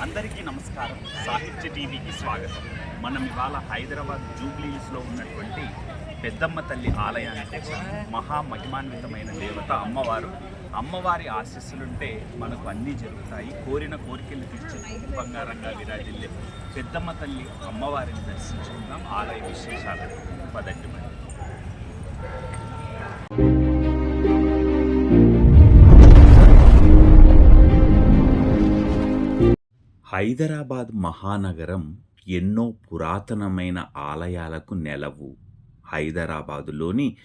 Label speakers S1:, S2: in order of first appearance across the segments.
S1: అందరికీ నమస్కారం. సాహిత్య టీవీకి స్వాగతం. మనం ఇవాళ హైదరాబాద్ జూబ్లీస్లో ఉన్నటువంటి పెద్దమ్మ తల్లి ఆలయానికి మహా మహిమాన్వితమైన దేవత అమ్మవారు. అమ్మవారి ఆశీస్సులుంటే మనకు అన్నీ జరుగుతాయి. కోరిన కోరికలు తీర్చే బంగారంగా విరాజిల్లే పెద్దమ్మ తల్లి అమ్మవారిని దర్శించుకుందాం. ఆలయ విశేషాలను పదండి హైదరాబాద్ మహానగరం ఎన్నో పురాతనమైన ఆలయాలకు నెలవు. హైదరాబాదులోని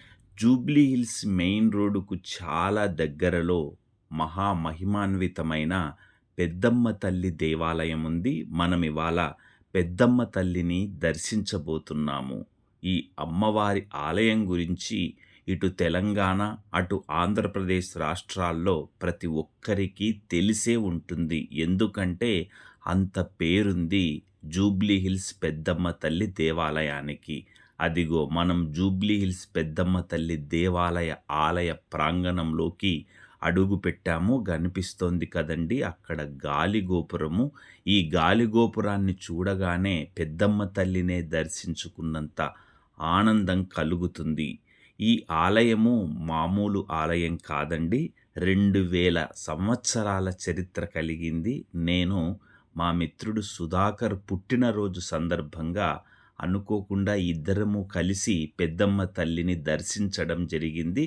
S1: జూబ్లీహిల్స్ మెయిన్ రోడ్డుకు చాలా దగ్గరలో మహామహిమాన్వితమైన పెద్దమ్మ తల్లి దేవాలయం ఉంది. మనం ఇవాళ పెద్దమ్మ తల్లిని దర్శించబోతున్నాము. ఈ అమ్మవారి ఆలయం గురించి ఇటు తెలంగాణ అటు ఆంధ్రప్రదేశ్ రాష్ట్రాల్లో ప్రతి ఒక్కరికి తెలిసే ఉంటుంది. ఎందుకంటే అంత పేరుంది జూబ్లీ హిల్స్ పెద్దమ్మ తల్లి దేవాలయానికి. అదిగో మనం జూబ్లీ హిల్స్ పెద్దమ్మ తల్లి దేవాలయ ఆలయ ప్రాంగణంలోకి అడుగు పెట్టాము కనిపిస్తోంది కదండి అక్కడ గాలి గోపురము. ఈ గాలి గోపురాన్ని చూడగానే పెద్దమ్మ తల్లినే దర్శించుకున్నంత ఆనందం కలుగుతుంది. ఈ ఆలయము మామూలు ఆలయం కాదండి రెండు వేల సంవత్సరాల చరిత్ర కలిగింది. నేను మా మిత్రుడు సుధాకర్ పుట్టినరోజు సందర్భంగా అనుకోకుండా ఇద్దరము కలిసి పెద్దమ్మ తల్లిని దర్శించడం జరిగింది.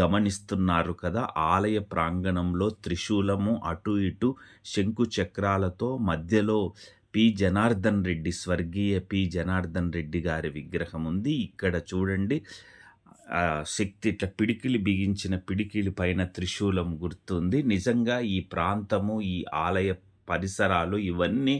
S1: గమనిస్తున్నారు కదా ఆలయ ప్రాంగణంలో త్రిశూలము అటు ఇటు శంకు చక్రాలతో మధ్యలో పి. జనార్దన్ రెడ్డి స్వర్గీయ పి. జనార్దన్ రెడ్డి గారి విగ్రహం ఉంది. ఇక్కడ చూడండి శక్తి ఇట్లా పిడికిలి బిగించిన పిడికిలి పైన త్రిశూలం గుర్తుంది. నిజంగా ఈ ప్రాంతము ఈ ఆలయ పరిసరాలు ఇవన్నీ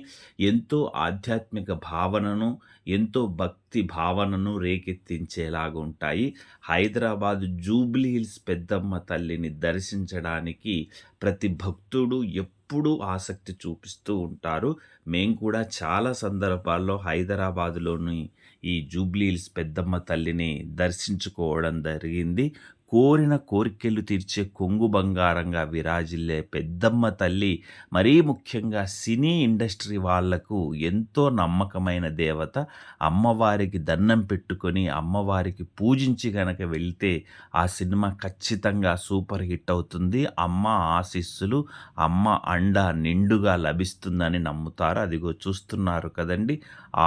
S1: ఎంతో ఆధ్యాత్మిక భావనను ఎంతో భక్తి భావనను రేకెత్తించేలాగా ఉంటాయి. హైదరాబాద్ జూబ్లీ హిల్స్ పెద్దమ్మ తల్లిని దర్శించడానికి ప్రతి భక్తుడు ఎప్పుడూ ఆసక్తి చూపిస్తూ ఉంటారు. మేము కూడా చాలా సందర్భాల్లో హైదరాబాదులోని ఈ జూబ్లీ హిల్స్ పెద్దమ్మ తల్లిని దర్శించుకోవడం జరిగింది. కోరిన కోరికలు తీర్చే కొంగు బంగారంగా విరాజిల్లే పెద్దమ్మ తల్లి మరీ ముఖ్యంగా సినీ ఇండస్ట్రీ వాళ్ళకు ఎంతో నమ్మకమైన దేవత అమ్మవారికి దండం పెట్టుకొని అమ్మవారికి పూజించి గనక వెళ్తే ఆ సినిమా ఖచ్చితంగా సూపర్ హిట్ అవుతుంది. అమ్మ ఆశీస్సులు అమ్మ అండ నిండుగా లభిస్తుందని నమ్ముతారు. అదిగో చూస్తున్నారు కదండి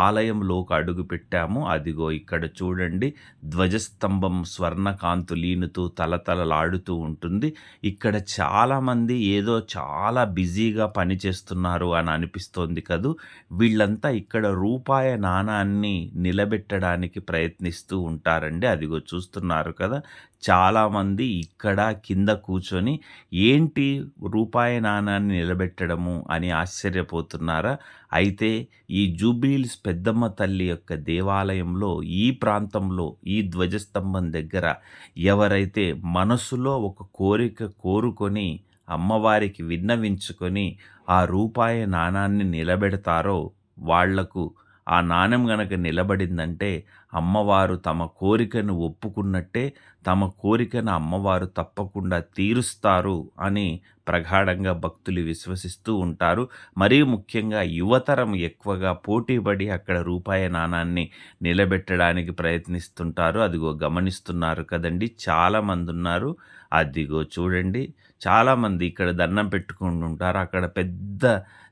S1: ఆలయంలోకి అడుగు పెట్టాము. అదిగో ఇక్కడ చూడండి ధ్వజస్తంభం స్వర్ణకాంతు లీనుతూ తలతలలాడుతూ ఉంటుంది. ఇక్కడ చాలామంది ఏదో చాలా బిజీగా పనిచేస్తున్నారు అని అనిపిస్తోంది కదూ. వీళ్ళంతా ఇక్కడ రూపాయ నాణాన్ని నిలబెట్టడానికి ప్రయత్నిస్తూ ఉంటారండి. అదిగో చూస్తున్నారు కదా. చాలామంది ఇక్కడ కింద కూర్చొని ఏంటి రూపాయి నాణాన్ని నిలబెట్టడము అని ఆశ్చర్యపోతున్నారా? అయితే ఈ జూబిలీస్ పెద్దమ్మ తల్లి యొక్క దేవాలయంలో ఈ ప్రాంతంలో ఈ ధ్వజస్తంభం దగ్గర ఎవరైతే మనసులో ఒక కోరిక కోరుకొని అమ్మవారికి విన్నవించుకొని ఆ రూపాయి నాణాన్ని నిలబెడతారో వాళ్ళకు ఆ నాణ్యం గనక నిలబడిందంటే అమ్మవారు తమ కోరికను ఒప్పుకున్నట్టే తమ కోరికను అమ్మవారు తప్పకుండా తీరుస్తారు అని ప్రగాఢంగా భక్తులు విశ్వసిస్తూ ఉంటారు. మరీ ముఖ్యంగా యువతరం ఎక్కువగా పోటీపడి అక్కడ రూపాయి నాణాన్ని నిలబెట్టడానికి ప్రయత్నిస్తుంటారు. అదిగో గమనిస్తున్నారు కదండి చాలామంది ఉన్నారు. అదిగో చూడండి చాలామంది ఇక్కడ దండం పెట్టుకుంటుంటారు. అక్కడ పెద్ద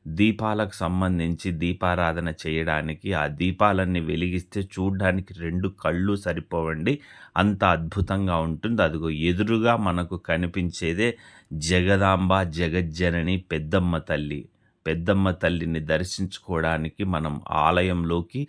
S1: దీపాలకు సంబంధించి దీపారాధన చేయడానికి ఆ దీపాలన్నీ వెలిగిస్తే చూడడానికి రెండు కళ్ళు సరిపోవండి. అంత అద్భుతంగా ఉంటుంది. అదిగో ఎదురుగా మనకు కనిపించేదే జగదాంబ జగజ్జనని పెద్దమ్మ తల్లి. పెద్దమ్మ తల్లిని దర్శించుకోవడానికి మనం ఆలయంలోకి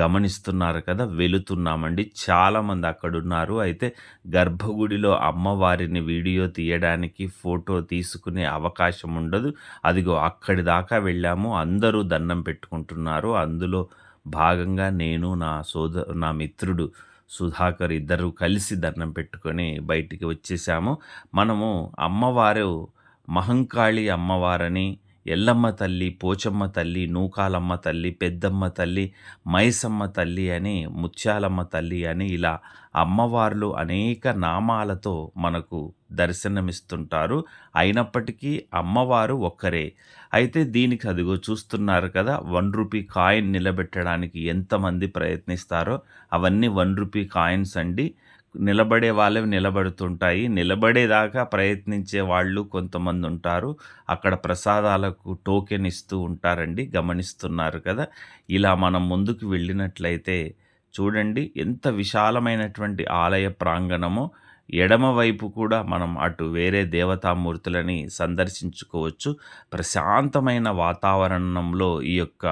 S1: గమనిస్తున్నారు కదా వెళుతున్నామండి. చాలామంది అక్కడున్నారు. అయితే గర్భగుడిలో అమ్మవారిని వీడియో తీయడానికి ఫోటో తీసుకునే అవకాశం ఉండదు. అదిగో అక్కడి దాకా వెళ్ళాము. అందరూ దండం పెట్టుకుంటున్నారు. అందులో భాగంగా నేను నా సోద నా మిత్రుడు సుధాకర్ ఇద్దరు కలిసి దండం పెట్టుకొని బయటికి వచ్చేసాము. మనము అమ్మవారు మహంకాళి అమ్మవారని ఎల్లమ్మ తల్లి, పోచమ్మ తల్లి, నూకాలమ్మ తల్లి, పెద్దమ్మ తల్లి, మైసమ్మ తల్లి అని, ముత్యాలమ్మ తల్లి అని ఇలా అమ్మవార్లు అనేక నామాలతో మనకు దర్శనమిస్తుంటారు. అయినప్పటికీ అమ్మవారు ఒక్కరే. అయితే దీనికి అదిగో చూస్తున్నారు కదా! వన్ రూపీ కాయిన్ నిలబెట్టడానికి ఎంతమంది ప్రయత్నిస్తారో అవన్నీ వన్ రూపీ కాయిన్స్ అండి. నిలబడే వాళ్ళవి నిలబడుతుంటాయి. నిలబడేదాకా ప్రయత్నించే వాళ్ళు కొంతమంది ఉంటారు అక్కడ ప్రసాదాలకు టోకెన్ ఇస్తూ ఉంటారండి. గమనిస్తున్నారు కదా! ఇలా మనం ముందుకు వెళ్ళినట్లయితే చూడండి ఎంత విశాలమైనటువంటి ఆలయ ప్రాంగణమో. ఎడమవైపు కూడా మనం అటు వేరే దేవతామూర్తులని సందర్శించుకోవచ్చు. ప్రశాంతమైన వాతావరణంలో ఈ యొక్క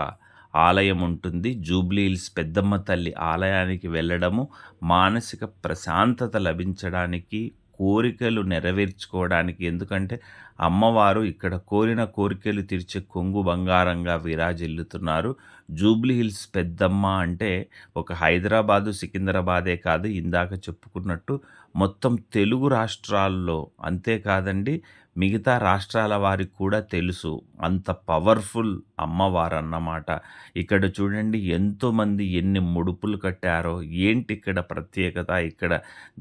S1: ఆలయం ఉంటుంది. జూబ్లీహిల్స్ పెద్దమ్మ తల్లి ఆలయానికి వెళ్ళడము మానసిక ప్రశాంతత లభించడానికి, కోరికలు నెరవేర్చుకోవడానికి ఎందుకంటే అమ్మవారు ఇక్కడ కోరిన కోరికలు తీర్చే కొంగు బంగారంగా విరాజిల్లుతున్నారు. జూబ్లీహిల్స్ పెద్దమ్మ అంటే ఒక హైదరాబాదు, సికింద్రాబాదే కాదు ఇందాక చెప్పుకున్నట్టు మొత్తం తెలుగు రాష్ట్రాల్లో అంతేకాదండి మిగతా రాష్ట్రాల వారికి కూడా తెలుసు. అంత పవర్‌ఫుల్ అమ్మవారన్నమాట. ఇక్కడ చూడండి ఎంతోమంది ఎన్ని ముడుపులు కట్టారో. ఏంటి ఇక్కడ ప్రత్యేకత ఇక్కడ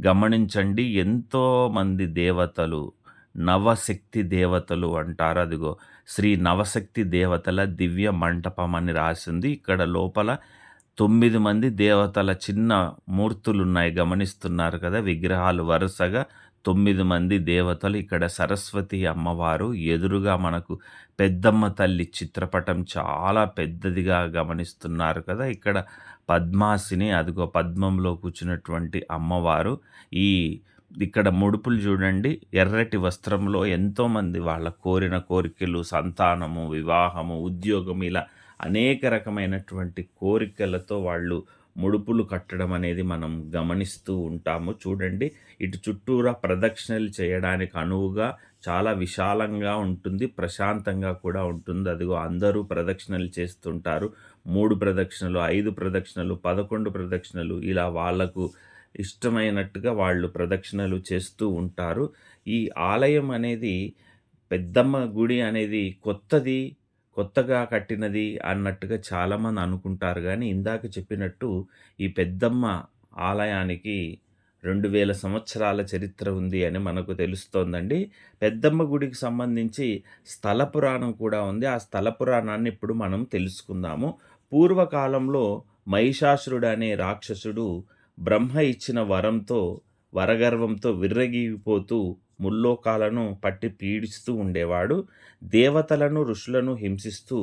S1: గమనించండి. ఎంతోమంది దేవతలు, నవశక్తి దేవతలు అంటారు. అదిగో శ్రీ నవశక్తి దేవతల దివ్య మంటపం అని రాసింది ఇక్కడ లోపల తొమ్మిది మంది దేవతల చిన్న మూర్తులు ఉన్నాయి గమనిస్తున్నారు కదా! విగ్రహాలు వరుసగా తొమ్మిది మంది దేవతలు. ఇక్కడ సరస్వతి అమ్మవారు ఎదురుగా మనకు పెద్దమ్మ తల్లి చిత్రపటం చాలా పెద్దదిగా గమనిస్తున్నారు కదా! ఇక్కడ పద్మాసిని అదిగో పద్మంలో కూర్చున్నటువంటి అమ్మవారు. ఈ ఇక్కడ ముడుపులు చూడండి. ఎర్రటి వస్త్రంలో ఎంతోమంది వాళ్ళ కోరిన కోరికలు, సంతానము, వివాహము, ఉద్యోగం ఇలా అనేక రకమైనటువంటి కోరికలతో వాళ్ళు ముడుపులు కట్టడం అనేది మనం గమనిస్తూ ఉంటాము. చూడండి ఇటు చుట్టూరా ప్రదక్షిణలు చేయడానికి అనువుగా చాలా విశాలంగా ఉంటుంది. ప్రశాంతంగా కూడా ఉంటుంది. అదిగో అందరూ ప్రదక్షిణలు చేస్తుంటారు. మూడు ప్రదక్షిణలు, ఐదు ప్రదక్షిణలు, 11 ప్రదక్షిణలు ఇలా వాళ్ళకు ఇష్టమైనట్టుగా వాళ్ళు ప్రదక్షిణలు చేస్తూ ఉంటారు. ఈ ఆలయం అనేది పెద్దమ్మ గుడి అనేది కొత్తది, కొత్తగా కట్టినది అన్నట్టుగా చాలామంది అనుకుంటారు కానీ ఇందాక చెప్పినట్టు ఈ పెద్దమ్మ ఆలయానికి 2000 సంవత్సరాల చరిత్ర ఉంది అని మనకు తెలుస్తోందండి. పెద్దమ్మ గుడికి సంబంధించి స్థల పురాణం కూడా ఉంది. ఆ స్థల పురాణాన్ని ఇప్పుడు మనం తెలుసుకుందాము. పూర్వకాలంలో మహిషాసురుడు అనే రాక్షసుడు బ్రహ్మ ఇచ్చిన వరంతో, వరగర్వంతో విర్రగిపోతూ ముల్లోకాలను పట్టి పీడిస్తూ ఉండేవాడు. దేవతలను, ఋషులను హింసిస్తూ,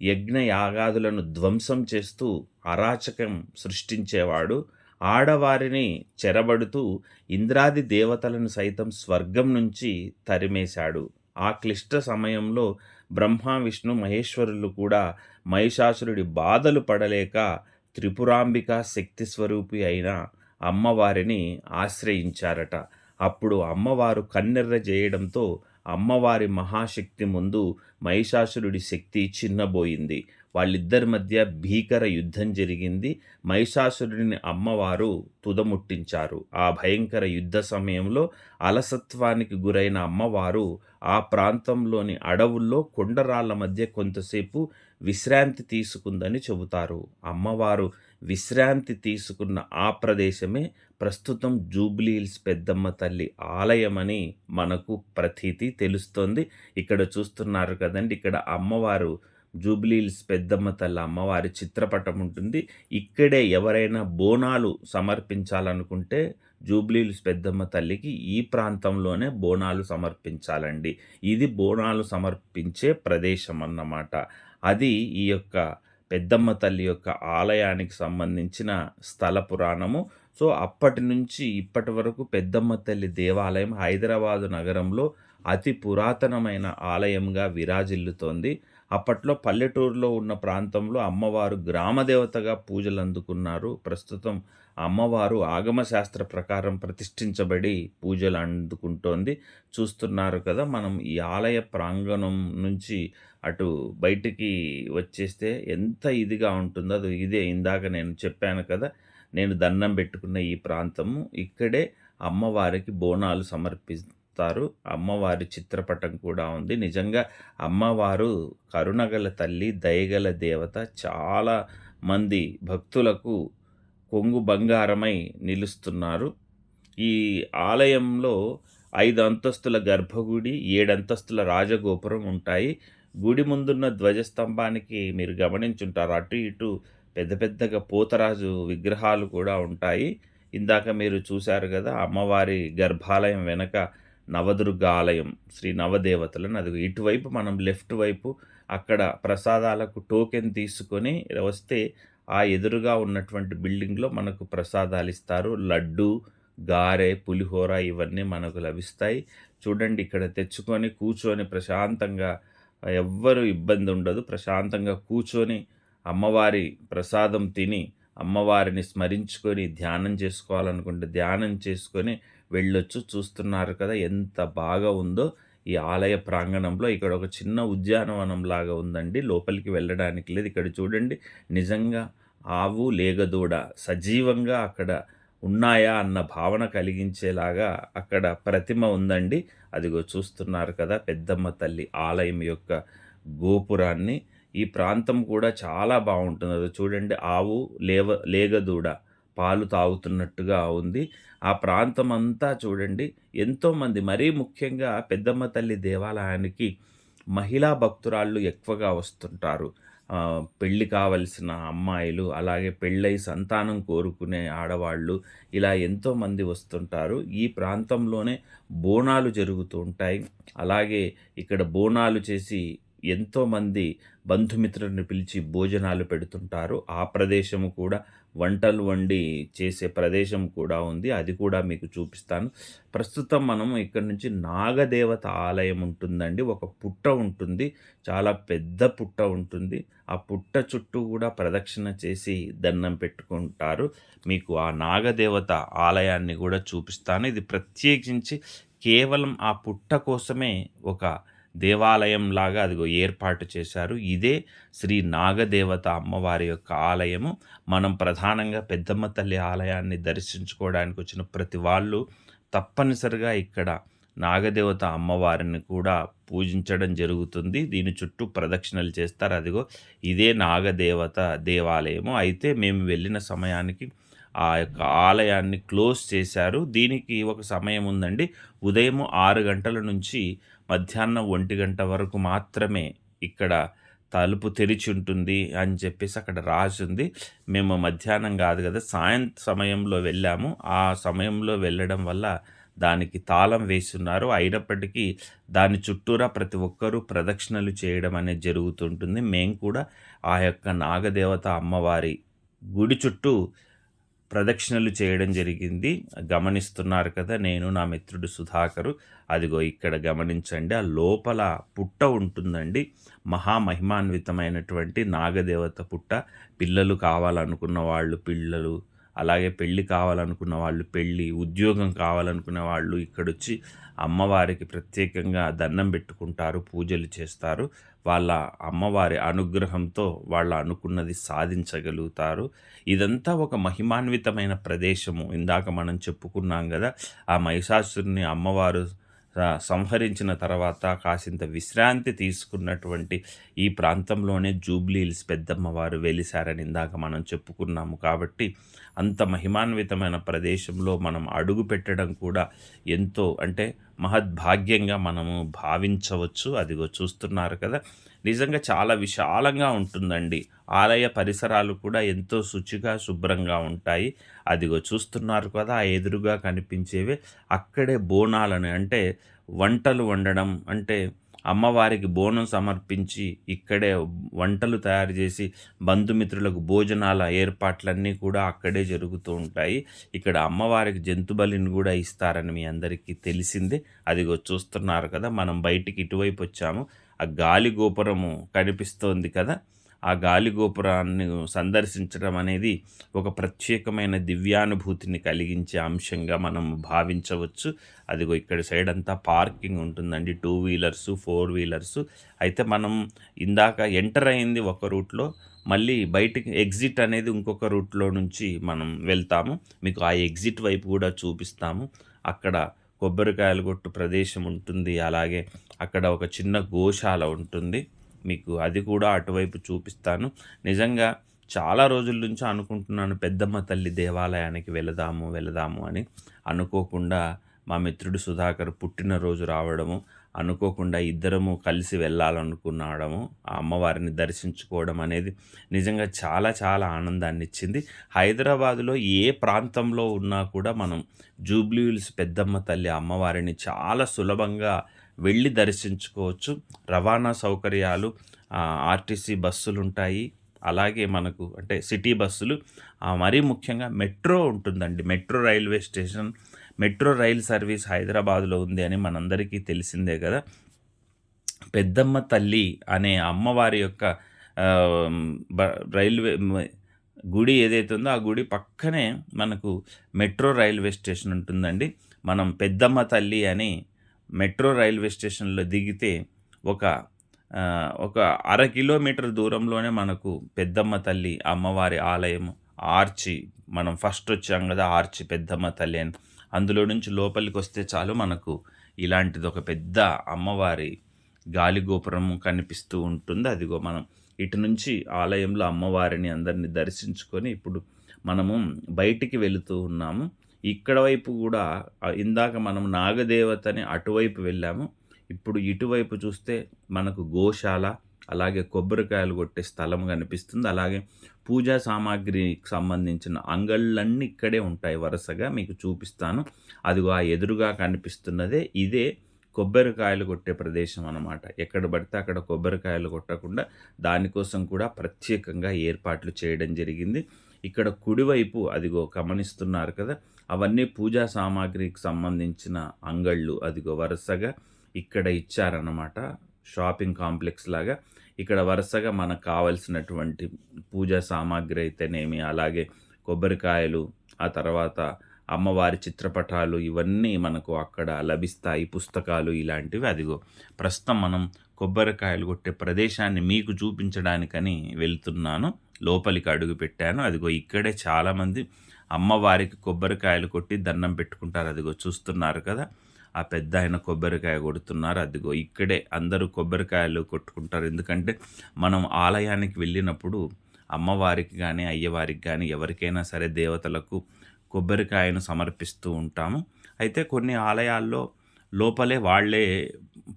S1: యజ్ఞ యాగాదులను ధ్వంసం చేస్తూ అరాచకం సృష్టించేవాడు. ఆడవారిని చెరబడుతూ ఇంద్రాది దేవతలను సైతం స్వర్గం నుంచి తరిమేశాడు. ఆ క్లిష్ట సమయంలో బ్రహ్మ, విష్ణు, మహేశ్వరులు కూడా మహిషాసురుడి బాధలు పడలేక త్రిపురాంబిక శక్తి స్వరూపి అయిన అమ్మవారిని ఆశ్రయించారట. అప్పుడు అమ్మవారు కన్నెర్ర చేయడంతో అమ్మవారి మహాశక్తి ముందు మహిషాసురుడి శక్తి చిన్నబోయింది. వాళ్ళిద్దరి మధ్య భీకర యుద్ధం జరిగింది. మహిషాసురుడిని అమ్మవారు తుదముట్టించారు. ఆ భయంకర యుద్ధ సమయంలో అలసత్వానికి గురైన అమ్మవారు ఆ ప్రాంతంలోని అడవుల్లో కొండరాళ్ళ మధ్య కొంతసేపు విశ్రాంతి తీసుకుందని చెబుతారు. అమ్మవారు విశ్రాంతి తీసుకున్న ఆ ప్రదేశమే ప్రస్తుతం జూబ్లీహిల్స్ పెద్దమ్మ తల్లి ఆలయమని మనకు ప్రతీతి తెలుస్తోంది. ఇక్కడ చూస్తున్నారు కదండీ! ఇక్కడ అమ్మవారు జూబ్లీహిల్స్ పెద్దమ్మ తల్లి అమ్మవారి చిత్రపటం ఉంటుంది. ఇక్కడే ఎవరైనా బోనాలు సమర్పించాలనుకుంటే జూబ్లీహిల్స్ పెద్దమ్మ తల్లికి ఈ ప్రాంతంలోనే బోనాలు సమర్పించాలండి. ఇది బోనాలు సమర్పించే ప్రదేశం అన్నమాట. అది ఈ యొక్క పెద్దమ్మ తల్లి యొక్క ఆలయానికి సంబంధించిన స్థల పురాణము. సో, అప్పటి నుంచి ఇప్పటి వరకు పెద్దమ్మ తల్లి దేవాలయం హైదరాబాదు నగరంలో అతి పురాతనమైన ఆలయంగా విరాజిల్లుతోంది. అప్పట్లో పల్లెటూరులో ఉన్న ప్రాంతంలో అమ్మవారు గ్రామదేవతగా పూజలు అందుకున్నారు ప్రస్తుతం అమ్మవారు ఆగమశాస్త్ర ప్రకారం ప్రతిష్ఠించబడి పూజలు అందుకుంటోంది. చూస్తున్నారు కదా! మనం ఈ ఆలయ ప్రాంగణం నుంచి అటు బయటికి వచ్చేస్తే ఎంత ఇదిగా ఉంటుందో అది ఇదే ఇందాక నేను చెప్పాను కదా! నేను దండం పెట్టుకున్న ఈ ప్రాంతము. ఇక్కడే అమ్మవారికి బోనాలు సమర్పి చెప్తారు అమ్మవారి చిత్రపటం కూడా ఉంది. నిజంగా అమ్మవారు కరుణగల తల్లి దయగల దేవత చాలా మంది భక్తులకు కొంగు బంగారమై నిలుస్తున్నారు. ఈ ఆలయంలో ఐదు అంతస్తుల గర్భగుడి ఏడు అంతస్తుల రాజగోపురం ఉంటాయి. గుడి ముందున్న ధ్వజస్తంభానికి మీరు గమనించుంటారు. అటు ఇటు పెద్ద పెద్దగా పోతరాజు విగ్రహాలు కూడా ఉంటాయి. ఇందాక మీరు చూశారు కదా అమ్మవారి గర్భాలయం వెనక నవదుర్గ ఆలయం శ్రీ నవదేవతలను అది ఇటువైపు మనం లెఫ్ట్ వైపు అక్కడ ప్రసాదాలకు టోకెన్ తీసుకొని వస్తే ఆ ఎదురుగా ఉన్నటువంటి బిల్డింగ్లో మనకు ప్రసాదాలు ఇస్తారు. లడ్డు గారె పులిహోర ఇవన్నీ మనకు లభిస్తాయి. చూడండి ఇక్కడ తెచ్చుకొని కూర్చొని ప్రశాంతంగా ఎవ్వరు ఇబ్బంది ఉండదు. ప్రశాంతంగా కూర్చొని అమ్మవారి ప్రసాదం తిని అమ్మవారిని స్మరించుకొని ధ్యానం చేసుకోవాలనుకుంటే ధ్యానం చేసుకొని వెళ్ళొచ్చు చూస్తున్నారు కదా ఎంత బాగా ఉందో. ఈ ఆలయ ప్రాంగణంలో ఇక్కడ ఒక చిన్న ఉద్యానవనం లాగా ఉందండి. లోపలికి వెళ్ళడానికి లేదు. ఇక్కడ చూడండి నిజంగా ఆవు లేగదూడ సజీవంగా అక్కడ ఉన్నాయా అన్న భావన కలిగించేలాగా అక్కడ ప్రతిమ ఉందండి. అదిగో చూస్తున్నారు కదా పెద్దమ్మ తల్లి ఆలయం యొక్క గోపురాన్ని. ఈ ప్రాంతం కూడా చాలా బాగుంటుంది. అది చూడండి ఆవు లేవ లేగదూడ పాలు తాగుతున్నట్టుగా ఉంది. ఆ ప్రాంతం అంతా చూడండి ఎంతోమంది మరీ ముఖ్యంగా పెద్దమ్మ తల్లి దేవాలయానికి మహిళా భక్తురాళ్ళు ఎక్కువగా వస్తుంటారు. పెళ్ళి కావలసిన అమ్మాయిలు అలాగే పెళ్ళై సంతానం కోరుకునే ఆడవాళ్ళు ఇలా ఎంతోమంది వస్తుంటారు. ఈ ప్రాంతంలోనే బోనాలు జరుగుతూ ఉంటాయి. అలాగే ఇక్కడ బోనాలు చేసి ఎంతోమంది బంధుమిత్రులను పిలిచి భోజనాలు పెడుతుంటారు. ఆ ప్రదేశము కూడా వంటలు వండి చేసే ప్రదేశం కూడా ఉంది. అది కూడా మీకు చూపిస్తాను. ప్రస్తుతం మనం ఇక్కడ నుంచి నాగదేవత ఆలయం ఉంటుందండి. ఒక పుట్ట ఉంటుంది. చాలా పెద్ద పుట్ట ఉంటుంది. ఆ పుట్ట చుట్టూ కూడా ప్రదక్షిణ చేసి దండం పెట్టుకుంటారు. మీకు ఆ నాగదేవత ఆలయాన్ని కూడా చూపిస్తాను. ఇది ప్రత్యేకించి కేవలం ఆ పుట్ట కోసమే ఒక దేవాలయం లాగా అదిగో ఏర్పాటు చేశారు. ఇదే శ్రీ నాగదేవత అమ్మవారి యొక్క ఆలయము. మనం ప్రధానంగా పెద్దమ్మ తల్లి ఆలయాన్ని దర్శించుకోవడానికి వచ్చిన ప్రతి వాళ్ళు తప్పనిసరిగా ఇక్కడ నాగదేవత అమ్మవారిని కూడా పూజించడం జరుగుతుంది. దీని చుట్టూ ప్రదక్షిణలు చేస్తారు. అదిగో ఇదే నాగదేవత దేవాలయము. అయితే మేము వెళ్ళిన సమయానికి ఆ యొక్క ఆలయాన్ని క్లోజ్ చేశారు. దీనికి ఒక సమయం ఉందండి. ఉదయం ఆరు గంటల నుంచి మధ్యాహ్నం ఒంటి గంట వరకు మాత్రమే ఇక్కడ తలుపు తెరిచి ఉంటుంది అని చెప్పేసి అక్కడ రాసి ఉంది మేము మధ్యాహ్నం కాదు కదా సాయం సమయంలో వెళ్ళాము. ఆ సమయంలో వెళ్ళడం వల్ల దానికి తాళం వేస్తున్నారు. అయినప్పటికీ దాని చుట్టూరా ప్రతి ఒక్కరూ ప్రదక్షిణలు చేయడం అనేది జరుగుతుంటుంది. మేము కూడా ఆ యొక్క నాగదేవత అమ్మవారి గుడి చుట్టూ ప్రదక్షిణలు చేయడం జరిగింది. గమనిస్తున్నారు కదా నేను నా మిత్రుడు సుధాకరు. అదిగో ఇక్కడ గమనించండి ఆ లోపల పుట్ట ఉంటుందండి. మహామహిమాన్వితమైనటువంటి నాగదేవత పుట్ట. పిల్లలు కావాలనుకున్న వాళ్ళు పిల్లలు అలాగే పెళ్ళి కావాలనుకున్న వాళ్ళు పెళ్ళి ఉద్యోగం కావాలనుకునే వాళ్ళు ఇక్కడొచ్చి అమ్మవారికి ప్రత్యేకంగా దండం పెట్టుకుంటారు పూజలు చేస్తారు. వాళ్ళ అమ్మవారి అనుగ్రహంతో వాళ్ళు అనుకున్నది సాధించగలుగుతారు. ఇదంతా ఒక మహిమాన్వితమైన ప్రదేశము. ఇందాక మనం చెప్పుకున్నాం కదా ఆ మహిషాసురుని అమ్మవారు సంహరించిన తర్వాత కాసింత విశ్రాంతి తీసుకున్నటువంటి ఈ ప్రాంతంలోనే జూబ్లీల్స్ పెద్దమ్మ వారు వెలిశారని ఇందాక మనం చెప్పుకున్నాము కాబట్టి అంత మహిమాన్వితమైన ప్రదేశంలో మనం అడుగు పెట్టడం కూడా ఎంతో అంటే మహద్భాగ్యంగా మనము భావించవచ్చు. అదిగో చూస్తున్నారు కదా నిజంగా చాలా విశాలంగా ఉంటుందండి. ఆలయ పరిసరాలు కూడా ఎంతో శుచిగా శుభ్రంగా ఉంటాయి. అదిగో చూస్తున్నారు కదా ఆ ఎదురుగా కనిపించేవి అక్కడే బోనాలని. అంటే వంటలు వండడం అంటే అమ్మవారికి బోనం సమర్పించి ఇక్కడే వంటలు తయారు చేసి బంధుమిత్రులకు భోజనాల ఏర్పాట్లన్నీ కూడా అక్కడే జరుగుతూ ఉంటాయి. ఇక్కడ అమ్మవారికి జంతుబలిని కూడా ఇస్తారని మీ అందరికీ తెలిసిందే. అదిగో చూస్తున్నారు కదా మనం బయటికి ఇటువైపు వచ్చాము. ఆ గాలి గోపురము కనిపిస్తోంది కదా. ఆ గాలి గోపురాన్ని సందర్శించడం అనేది ఒక ప్రత్యేకమైన దివ్యానుభూతిని కలిగించే అంశంగా మనం భావించవచ్చు. అదిగో ఇక్కడ సైడ్ అంతా పార్కింగ్ ఉంటుందండి. Two wheelers four wheelers. అయితే మనం ఇందాక ఎంటర్ అయింది ఒక రూట్లో మళ్ళీ బయటికి ఎగ్జిట్ అనేది ఇంకొక రూట్లో నుంచి మనం వెళ్తాము. మీకు ఆ ఎగ్జిట్ వైపు కూడా చూపిస్తాము. అక్కడ కొబ్బరికాయలు కొట్టు ప్రదేశం ఉంటుంది. అలాగే అక్కడ ఒక చిన్న గోశాల ఉంటుంది. మీకు అది కూడా అటువైపు చూపిస్తాను. నిజంగా చాలా రోజుల నుంచి అనుకుంటున్నాను పెద్దమ్మ తల్లి దేవాలయానికి వెళదాము వెళదాము అని. అనుకోకుండా మా మిత్రుడు సుధాకర్ పుట్టినరోజు రావడము అనుకోకుండా ఇద్దరము కలిసి వెళ్ళాలనుకున్నాడము. ఆ అమ్మవారిని దర్శించుకోవడం అనేది నిజంగా చాలా చాలా ఆనందాన్ని ఇచ్చింది. హైదరాబాదులో ఏ ప్రాంతంలో ఉన్నా కూడా మనం జూబ్లీ హిల్స్ పెద్దమ్మ తల్లి అమ్మవారిని చాలా సులభంగా వెళ్ళి దర్శించుకోవచ్చు. రవాణా సౌకర్యాలు ఆర్టీసీ బస్సులు ఉంటాయి. అలాగే మనకు అంటే సిటీ బస్సులు మరీ ముఖ్యంగా మెట్రో ఉంటుందండి. Metro railway station metro rail service హైదరాబాద్లో ఉంది అని మనందరికీ తెలిసిందే కదా. పెద్దమ్మ తల్లి అనే అమ్మవారి యొక్క బ- రైల్వే గుడి ఏదైతే ఉందో ఆ గుడి పక్కనే మనకు మెట్రో రైల్వే స్టేషన్ ఉంటుందండి. మనం పెద్దమ్మ తల్లి అని మెట్రో రైల్వే స్టేషన్లో దిగితే ఒక ఒక అర కిలోమీటర్ దూరంలోనే మనకు పెద్దమ్మ తల్లి అమ్మవారి ఆలయం ఆర్చి మనం ఫస్ట్ వచ్చాం కదా ఆర్చి పెద్దమ్మ తల్లి అని. అందులో నుంచి లోపలికి వస్తే చాలు మనకు ఇలాంటిది ఒక పెద్ద అమ్మవారి గాలి గోపురం కనిపిస్తూ ఉంటుంది. అదిగో మనం ఇటు నుంచి ఆలయంలో అమ్మవారిని అందరిని దర్శించుకొని ఇప్పుడు మనము బయటికి వెళుతూ ఉన్నాము. ఇక్కడ వైపు కూడా ఇందాక మనం నాగదేవతని అటువైపు వెళ్ళాము. ఇప్పుడు ఇటువైపు చూస్తే మనకు గోశాల అలాగే కొబ్బరికాయలు కొట్టే స్థలం కనిపిస్తుంది. అలాగే పూజా సామాగ్రికి సంబంధించిన అంగళ్ళన్నీ ఇక్కడే ఉంటాయి వరుసగా మీకు చూపిస్తాను. అదిగో ఆ ఎదురుగా కనిపిస్తున్నదే ఇదే కొబ్బరికాయలు కొట్టే ప్రదేశం అన్నమాట. ఎక్కడ పడితే అక్కడ కొబ్బరికాయలు కొట్టకుండా దానికోసం కూడా ప్రత్యేకంగా ఏర్పాట్లు చేయడం జరిగింది. ఇక్కడ కుడివైపు అదిగో గమనిస్తున్నారు కదా అవన్నీ పూజా సామాగ్రికి సంబంధించిన అంగళ్ళు అదిగో వరుసగా ఇక్కడ ఇచ్చారన్నమాట. షాపింగ్ కాంప్లెక్స్ లాగా ఇక్కడ వరుసగా మనకు కావలసినటువంటి పూజా సామాగ్రి అయితేనేమి అలాగే కొబ్బరికాయలు ఆ తర్వాత అమ్మవారి చిత్రపటాలు ఇవన్నీ మనకు అక్కడ లభిస్తాయి పుస్తకాలు ఇలాంటివి. అదిగో ప్రస్తుతం మనం కొబ్బరికాయలు కొట్టే ప్రదేశాన్ని మీకు చూపించడానికని వెళ్తున్నాను. లోపలికి అడుగు పెట్టాను. అదిగో ఇక్కడే చాలామంది అమ్మవారికి కొబ్బరికాయలు కొట్టి దండం పెట్టుకుంటారు. అదిగో చూస్తున్నారు కదా. ఆ పెద్ద ఆయన కొబ్బరికాయ కొడుతున్నారు. అదిగో ఇక్కడే అందరూ కొబ్బరికాయలు కొట్టుకుంటారు. ఎందుకంటే మనం ఆలయానికి వెళ్ళినప్పుడు అమ్మవారికి కానీ అయ్యవారికి కానీ ఎవరికైనా సరే దేవతలకు కొబ్బరికాయను సమర్పిస్తూ ఉంటాము. అయితే కొన్ని ఆలయాల్లో లోపలే వాళ్ళే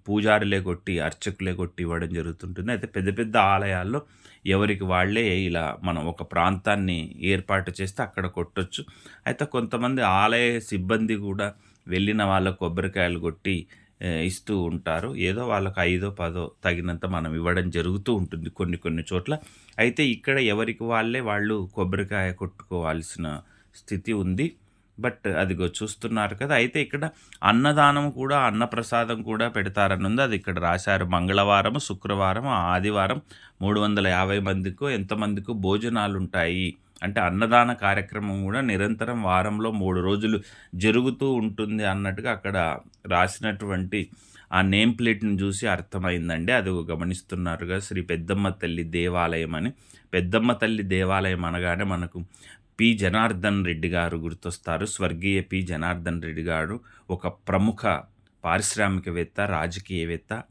S1: పూజారులే కొట్టి అర్చకులే కొట్టి ఇవ్వడం జరుగుతుంటుంది. అయితే పెద్ద పెద్ద ఆలయాల్లో ఎవరికి వాళ్ళే ఇలా మనం ఒక ప్రాంతాన్ని ఏర్పాటు చేస్తే అక్కడ కొట్టొచ్చు. అయితే కొంతమంది ఆలయ సిబ్బంది కూడా వెళ్ళిన వాళ్ళ కొబ్బరికాయలు కొట్టి ఇస్తూ ఉంటారు. ఏదో వాళ్ళకి ఐదో పదో తగినంత మనం ఇవ్వడం జరుగుతూ ఉంటుంది కొన్ని కొన్ని చోట్ల. అయితే ఇక్కడ ఎవరికి వాళ్ళే వాళ్ళు కొబ్బరికాయ కొట్టుకోవాల్సిన స్థితి ఉంది. బట్ అదిగో చూస్తున్నారు కదా. అయితే ఇక్కడ అన్నదానం కూడా అన్నప్రసాదం కూడా పెడతారని ఉంది. అది ఇక్కడ రాశారు. మంగళవారం శుక్రవారం ఆదివారం మూడు వందల యాభై మందికో ఎంతమందికో భోజనాలు ఉంటాయి అంటే అన్నదాన కార్యక్రమం కూడా నిరంతరం వారంలో మూడు రోజులు జరుగుతూ ఉంటుంది అన్నట్టుగా అక్కడ రాసినటువంటి ఆ నేమ్ ప్లేట్ని చూసి అర్థమైందండి. అది గమనిస్తున్నారుగా శ్రీ పెద్దమ్మ తల్లి దేవాలయం అని. పెద్దమ్మ తల్లి దేవాలయం అనగానే మనకు పి. జనార్దన్ రెడ్డి గారు గుర్తొస్తారు. స్వర్గీయ పి. జనార్దన్ రెడ్డి గారు ఒక ప్రముఖ పారిశ్రామికవేత్త రాజకీయవేత్త.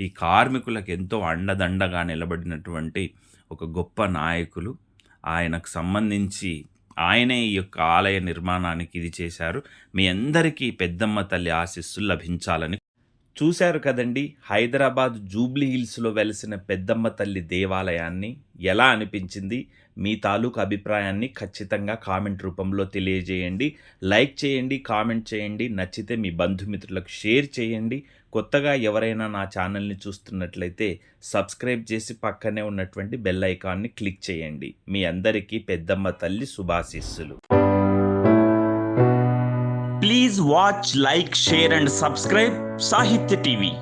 S1: ఈ కార్మికులకు ఎంతో అండదండగా నిలబడినటువంటి ఒక గొప్ప నాయకులు. ఆయనకు సంబంధించి ఆయనే ఈ యొక్క ఆలయ నిర్మాణానికి ఇది చేశారు. మీ అందరికీ పెద్దమ్మ తల్లి ఆశీస్సులు లభించాలని చూశారు కదండి. హైదరాబాద్ జూబ్లీ హిల్స్లో వెలిసిన పెద్దమ్మ తల్లి దేవాలయాన్ని ఎలా అనిపించింది? మీ తాలూకు అభిప్రాయాన్ని ఖచ్చితంగా కామెంట్ రూపంలో తెలియజేయండి. లైక్ చేయండి కామెంట్ చేయండి. నచ్చితే మీ బంధుమిత్రులకు షేర్ చేయండి. కొత్తగా ఎవరైనా నా ఛానల్ని చూస్తున్నట్లయితే సబ్స్క్రైబ్ చేసి పక్కనే ఉన్నటువంటి బెల్ ఐకాన్ని క్లిక్ చేయండి. మీ అందరికీ పెద్దమ్మ తల్లి శుభాశీస్సులు.
S2: Please watch like share and subscribe Sahitya TV.